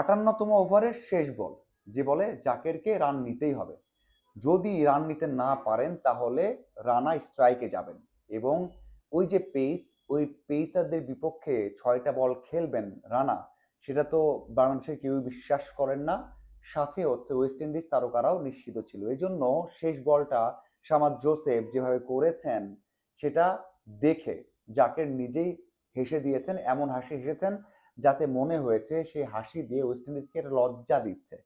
আটান্নতম ওভারের শেষ বল, যে বলে জাকেরকে রান নিতেই হবে। যদি রান নিতে না পারেন, তাহলে রানা স্ট্রাইকে যাবেন এবং ওই যে পেস ওই পেসারদের বিপক্ষে ছয়টা বল খেলবেন রানা, সেটা তো বাংলাদেশের কেউ বিশ্বাস করেন না। সাথে হচ্ছে ওয়েস্ট ইন্ডিজ তারকারাও নিশ্চিত ছিল। এই জন্য শেষ বলটা সামাদ জোসেফ যেভাবে করেছেন, সেটা দেখে জাকের নিজেই হেসে দিয়েছেন, এমন হাসি হেসেছেন যাতে মনে হয়েছে সেই হাসি দিয়ে ওয়েস্ট ইন্ডিজকে লজ্জা দিচ্ছে।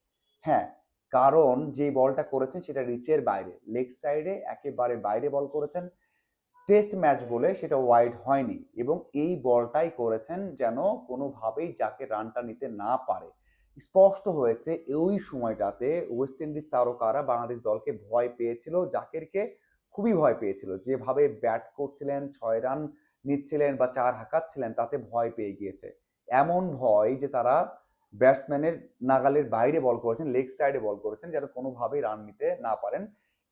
হ্যাঁ কারণ যে বলটা করেছেন সেটা রিচের বাইরে। লেগ সাইডে একেবারে বাইরে বল করেছেন। টেস্ট ম্যাচ বলে সেটা ওয়াইড হয়নি এবং এই বলটাই করেছেন যেন কোনোভাবেই যাকে রানটা নিতে না পারে। স্পষ্ট হয়েছে ওই সময়টাতে ওয়েস্ট ইন্ডিজ তারকারা বাংলাদেশ দলকে ভয় পেয়েছিল, জাকেরকে খুবই ভয় পেয়েছিল। যেভাবে ব্যাট করছিলেন, ছয় রান নিচ্ছিলেন বা চার হাঁকাচ্ছিলেন, তাতে ভয় পেয়ে গিয়েছে। এমন ভয় যে তারা ব্যাটসম্যানের নাগালের বাইরে বল করেছেন, লেগ সাইডে বল করেছেন, যেন কোনোভাবেই রান নিতে না পারেন।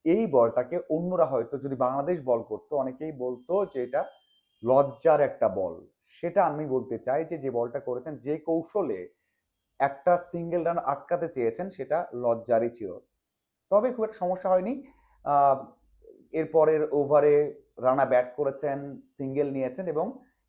এই বলটাকে অন্যরা হয়তো যদি বাংলাদেশ বল করতো, অনেকেই বলতো যে এটা লজ্জার একটা বল। সেটা আমি বলতে চাই যে যে বলটা করেছেন, যে কৌশলে একটা সিঙ্গেল রান আটকাতে চেয়েছেন, সেটা লজ্জারই ছিল। তবে খুব একটা সমস্যা হয়নি। এরপরের ওভারে রানা ব্যাট করেছেন, সিঙ্গেল নিয়েছেন এবং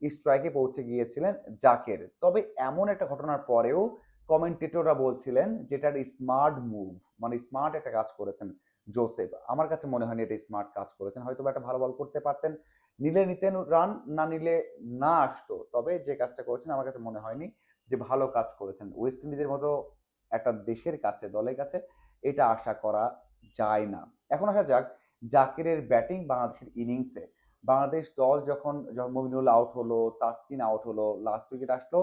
স্ট্রাইকে পৌঁছে গিয়েছিলেন জাকের। তবে এমন একটা ঘটনার পরেও কমেন্টেটররা বলছিলেন যেটার স্মার্ট মুভ মানে স্মার্ট একটা কাজ করেছেন জোসেফ আমার কাছে মনে হয়নি এটা স্মার্ট কাজ করেছেন হয়তো একটা ভালো বল করতে পারতেন। নিলে নিতেন রান না নিলে না আসতো। তবে যে কাজটা করেছেন আমার কাছে মনে হয়নি যে ভালো কাজ করেছেন। ওয়েস্ট ইন্ডিজের মতো একটা দেশের কাছে, দলের কাছে এটা আশা করা যায় না। এখন আসা যাক জাকিরের ব্যাটিং বাংলাদেশের ইনিংসে বাংলাদেশ দল যখন মমিনুল আউট হলো, তাসকিন আউট হলো লাস্ট উইকেট আসলো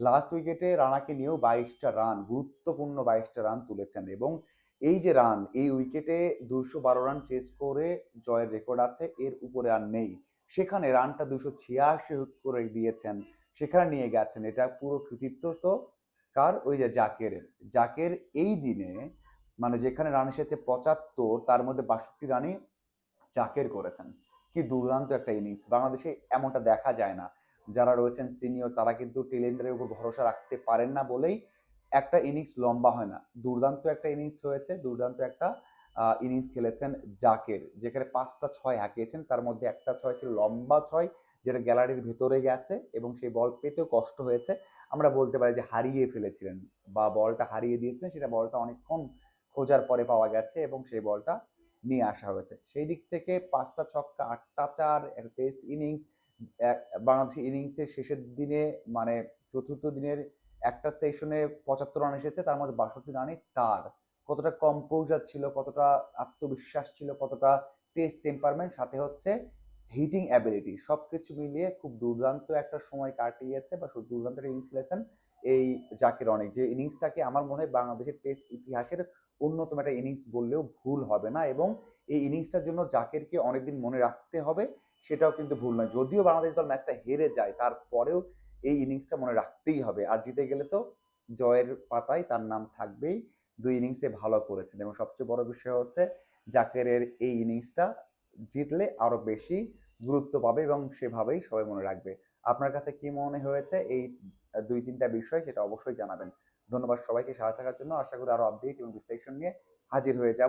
লাস্ট উইকেটে রানাকে নিয়েও বাইশটা রান গুরুত্বপূর্ণ বাইশটা রান তুলেছেন এবং এই যে রান এই উইকেটে দুশো বারো রান চেস করে জয়ের রেকর্ড আছে, এর উপরে আর নেই। সেখানে রানটা দুশো ছিয়াশি করে দিয়েছেন, সেখানে নিয়ে গেছেন, এটা পুরো কৃতিত্ব তো কার? ওই যে জাকেরের জাকের এই দিনে মানে যেখানে রান এসেছে পঁচাত্তর, তার মধ্যে বাষট্টি রানই জাকের করেছেন। কি দুর্দান্ত একটা ইনিংস বাংলাদেশে এমনটা দেখা যায় না। যারা রয়েছেন সিনিয়র তারা কিন্তু টেলেন্ডারের উপর ভরসা রাখতে পারেন না বলেই একটা ইনিংস লম্বা হয় না। দুর্দান্ত একটা ইনিংস হয়েছে, দুর্দান্ত একটা ইনিংস খেলেছেন জাকের, যেখানে পাঁচটা ছয় হাঁকিয়েছেন। তার মধ্যে একটা ছয় ছিল লম্বা ছয়, যেটা গ্যালারির ভেতরে গেছে এবং সেই বল পেতেও কষ্ট হয়েছে। আমরা বলতে পারি যে হারিয়ে ফেলেছিলেন বা বলটা হারিয়ে দিয়েছিলেন, সেটা বলটা অনেকক্ষণ খোঁজার পরে পাওয়া গেছে এবং সেই বলটা নিয়ে আসা হয়েছে। সেই দিক থেকে পাঁচটা ছক্কা, আটটা চার টেস্ট ইনিংস বাংলাদেশের ইনিংসের শেষের দিনে মানে চতুর্থ দিনের একটা সেশনে পঁচাত্তর রান এসেছে, তার মধ্যে বাষট্টি রানই তার। কতটা কম্পোজার ছিল, কতটা আত্মবিশ্বাস ছিল, কতটা টেস্ট টেম্পারমেন্ট সাথে হচ্ছে হিটিং অ্যাবিলিটি সব কিছু মিলিয়ে খুব দুর্দান্ত একটা সময় কাটিয়েছে বা দুর্দান্ত একটা ইনিংস খেলেছেন এই জাকির অনেক। যে ইনিংসটাকে আমার মনে হয় বাংলাদেশের টেস্ট ইতিহাসের অন্যতম একটা ইনিংস বললেও ভুল হবে না এবং এই ইনিংসটার জন্য জাকিরকে অনেকদিন মনে রাখতে হবে, সেটাও কিন্তু ভুল নয়। যদিও বাংলাদেশ দল ম্যাচটা হেরে যায়, তারপরেও এই ইনিংসটা মনে রাখতেই হবে। আর জিতে গেলে তো জয়ের পাতায় তার নাম থাকবেই। দুই ইনিংসে ভালো করেছেন এবং সবচেয়ে বড় বিষয় হচ্ছে জাকেরের এই ইনিংসটা জিতলে আরও বেশি গুরুত্ব পাবে এবং সেভাবেই সবাই মনে রাখবে। আপনার কাছে কি মনে হয়েছে? এই দুই, তিনটা বিষয় সেটা অবশ্যই জানাবেন। ধন্যবাদ সবাইকে, সাথে থাকার জন্য আশা করি আরও আপডেট এবং বিশ্লেষণ নিয়ে হাজির হয়ে যাব।